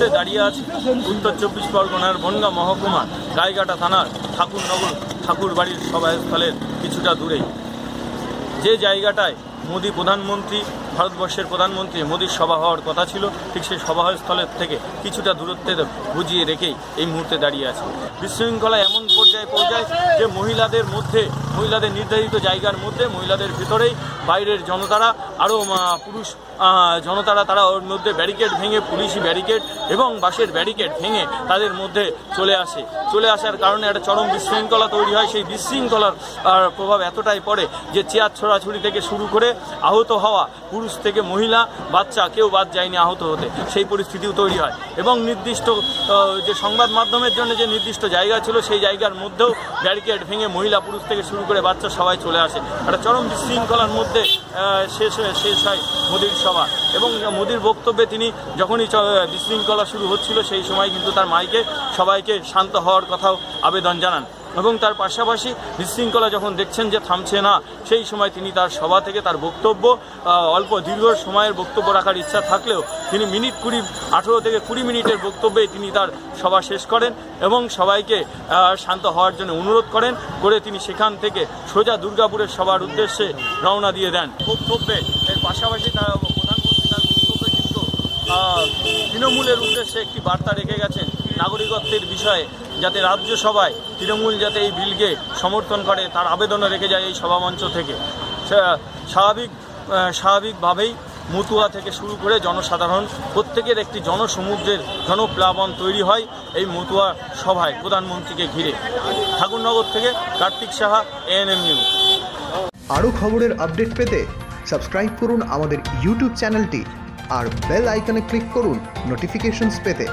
মুহূর্তে দাঁড়িয়ে আছে উত্তর চব্বিশ পরগনার বনগা মহকুমা, গাইঘাটা থানার ঠাকুরনগর ঠাকুর বাড়ির সভাস্থলের কিছুটা দূরেই। যে জায়গাটায় মোদী প্রধানমন্ত্রী, ভারতবর্ষের প্রধানমন্ত্রী মোদীর সভা হওয়ার কথা ছিল, ঠিক সেই সভাস্থলের থেকে কিছুটা দূরত্বে বুঝিয়ে রেখেই এই মুহূর্তে দাঁড়িয়ে আছে। বিশৃঙ্খলা এমন পর্যায়ে পৌঁছায় যে মহিলাদের মধ্যে, মহিলাদের নির্ধারিত জায়গার মধ্যে, মহিলাদের ভিতরেই বাইরের জনতারা আরও পুরুষ জনতারা, তারা ওর মধ্যে ব্যারিকেড ভেঙে, পুলিশি ব্যারিকেড এবং বাসের ব্যারিকেড ভেঙে তাদের মধ্যে চলে আসে। চলে আসার কারণে একটা চরম বিশৃঙ্খলা তৈরি হয়। সেই বিশৃঙ্খলার প্রভাব এতটাই পড়ে যে চেয়ার ছোড়াছুড়ি থেকে শুরু করে আহত হওয়া পুরুষ থেকে মহিলা, বাচ্চা কেউ বাদ যায়নি আহত হতে। সেই পরিস্থিতিও তৈরি হয়। এবং নির্দিষ্ট যে সংবাদ মাধ্যমের জন্য যে নির্দিষ্ট জায়গা ছিল, সেই জায়গার মধ্যেও ব্যারিকেড ভেঙে মহিলা পুরুষ থেকে শুরু করে বাচ্চা সবাই চলে আসে। একটা চরম বিশৃঙ্খলার মধ্যে শেষ হয়ে- শেষ হয় মোদির সভা। এবং মোদির বক্তব্যে তিনি যখনই বিশৃঙ্খলা শুরু হচ্ছিল, সেই সময় কিন্তু তার মাইকে সবাইকে শান্ত হওয়ার কথাও আবেদন জানান। এবং তার পাশাপাশি বিশৃঙ্খলা যখন দেখছেন যে থামছে না, সেই সময় তিনি তার সভা থেকে তার বক্তব্য অল্প দীর্ঘ সময়ের বক্তব্য রাখার ইচ্ছা থাকলেও তিনি মিনিট কুড়ি, আঠেরো থেকে কুড়ি মিনিটের বক্তব্যে তিনি তার সভা শেষ করেন এবং সবাইকে শান্ত হওয়ার জন্য অনুরোধ করেন করে তিনি সেখান থেকে সোজা দুর্গাপুরের সবার উদ্দেশ্যে রওনা দিয়ে দেন। বক্তব্যে, এর পাশাপাশি তার প্রধানমন্ত্রী তার বক্তব্যে কিন্তু তৃণমূলের উদ্দেশ্যে একটি বার্তা রেখে গেছেন। নাগরিকত্বের বিষয়ে যাতে রাজ্যসভায় তৃণমূল যাতে এই বিলকে সমর্থন করে, তার আবেদনও রেখে যায় এই সভামঞ্চ থেকে। স্বাভাবিক স্বাভাবিকভাবেই মতুয়া থেকে শুরু করে জনসাধারণ, প্রত্যেকের একটি জনসমুদ্রের জনপ্লাবন তৈরি হয় এই মতুয়া সভায় প্রধানমন্ত্রীকে ঘিরে। ঠাকুরনগর থেকে কার্তিক সাহা এএনএম নিউজ আরও খবরের আপডেট পেতে সাবস্ক্রাইব করুন আমাদের ইউটিউব চ্যানেলটি আর বেল আইকনে ক্লিক করুন নোটিফিকেশনস পেতে।